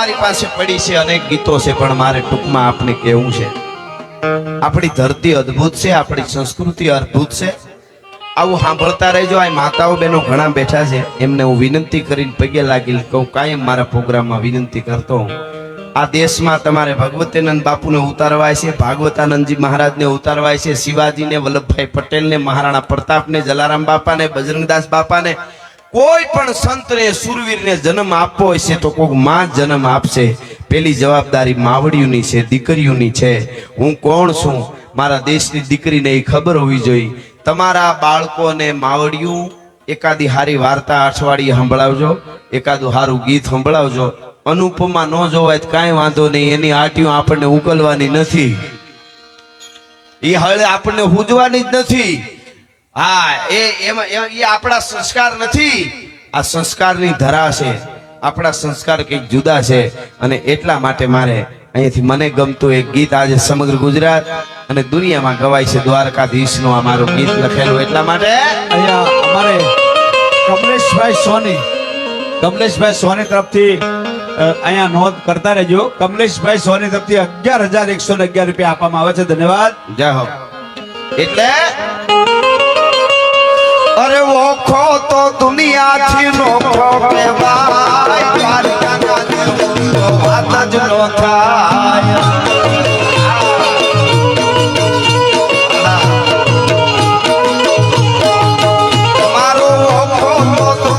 મારી પાસે પડી છે અનેક ગીતો છે, પણ મારે ટૂંકમાં આપને કહેવું છે. આપણી ધરતી અદ્ભુત છે, આપણી સંસ્કૃતિ અદ્ભુત છે. આવું સાંભળતા રહેજો, આ માતાઓ બહેનો ઘણા બેઠા છે. એમને હું વિનંતી કરીને પગે લાગી કહું, કાયમ મારા પ્રોગ્રામમાં વિનંતી કરતો હું. આ દેશમાં તમારે ભગવતીનંદ બાપુને ઉતારવાય છે, ભાગવતાનંદજી મહારાજને ઉતારવાય છે, શિવાજીને, વલ્લભભાઈ પટેલને, મહારાણા પ્રતાપને, જલારામ બાપાને, બજરંગદાસ બાપાને કોઈ પણ સંતને સુરવીરને જન્મ આપવો છે તો કોઈકમાં જન્મ આપશે. પેલી જવાબદારી માવડીઓની છે, દીકરીઓની છે. હું કોણ છું? મારા દેશની દીકરીને એ ખબર હોવી જોઈએ. તમારા બાળકોને માવડિયું એકાદી હારી વાર્તા અઠવાડિયે સંભળાવજો. એકાદું સારું ગીત સંભળાવજો. અનુપમા ન જોવાય કાંઈ વાંધો નહીં. એની આટીઓ આપણને ઉકલવાની નથી. એ હળે આપણને હુજવાની જ નથી. હા એ એમાં એ- આપણા સંસ્કાર નથી. આ સંસ્કારની ધરા છે. આપણા સંસ્કાર કંઈક જુદા છે અને એટલા માટે મારે અહીંયાથી મને ગમતું એક ગીત આજે સમગ્ર ગુજરાત અને દુનિયામાં ગવાય છે. દ્વારકાધીશનું આ મારું ગીત લખેલું એટલા માટે. અહીંયા અમારે કમલેશભાઈ સોની કમલેશભાઈ સોની તરફથી અહીંયા નોંધ કરતા રહેજો. કમલેશભાઈ સોની તરફથી અગિયાર હજાર એકસો ને અગિયાર રૂપિયા આપવામાં આવે છે. ધન્યવાદ. જય હો એટલે અરે ઓખો તો દુનિયાથી નોખો કહેવાય. દ્વારકાના દેવનો વાત જ નો થાય. તમારો ઓખો તો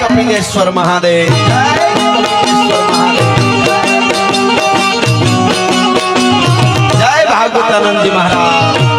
કપિલેશ્વર મહાદેવ જય ભાગવતાનંદજી મહારાજ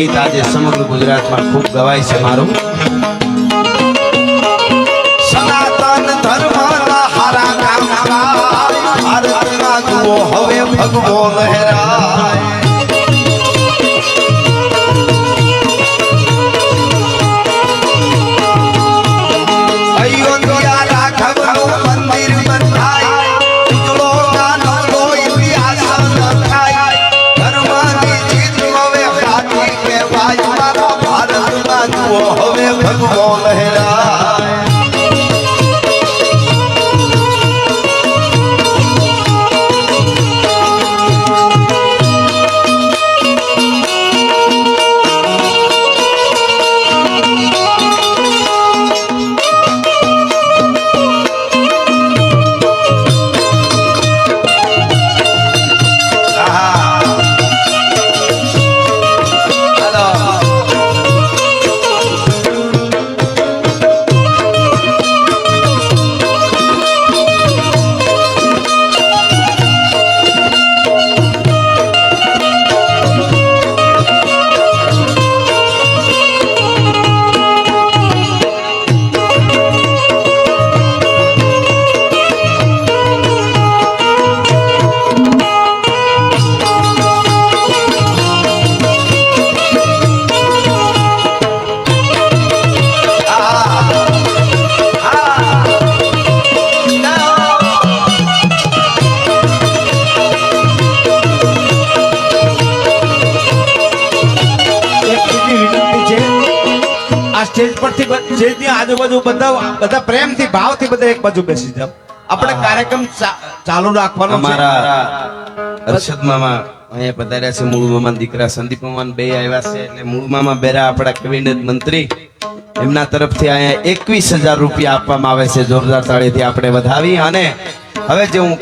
ગીત આજે સમગ્ર ગુજરાતમાં ખૂબ ગવાય છે મારું. સનાતન ધર્મ હવે ભગવો લહેરાય ભગવો લહેરાય સ્ટેજ પરથી સ્ટેજની આજુબાજુ બધા બધા પ્રેમથી ભાવથી બધા એક બાજુ બેસી જાવ આપણે કાર્યક્રમ ચાલુ રાખવાનો અમારા હર્ષદ મામા અહીંયા પધાર્યા છે મૂળ મામા દીકરા સંદીપ મામા બે આવ્યા છે. એટલે મૂળ મામા બેરા આપણા કેબિનેટ મંત્રી. એમના તરફથી અહીંયા એકવીસ હજાર રૂપિયા આપવામાં આવે છે. જોરદાર તાળીથી આપણે વધાવી અને હવે જે હું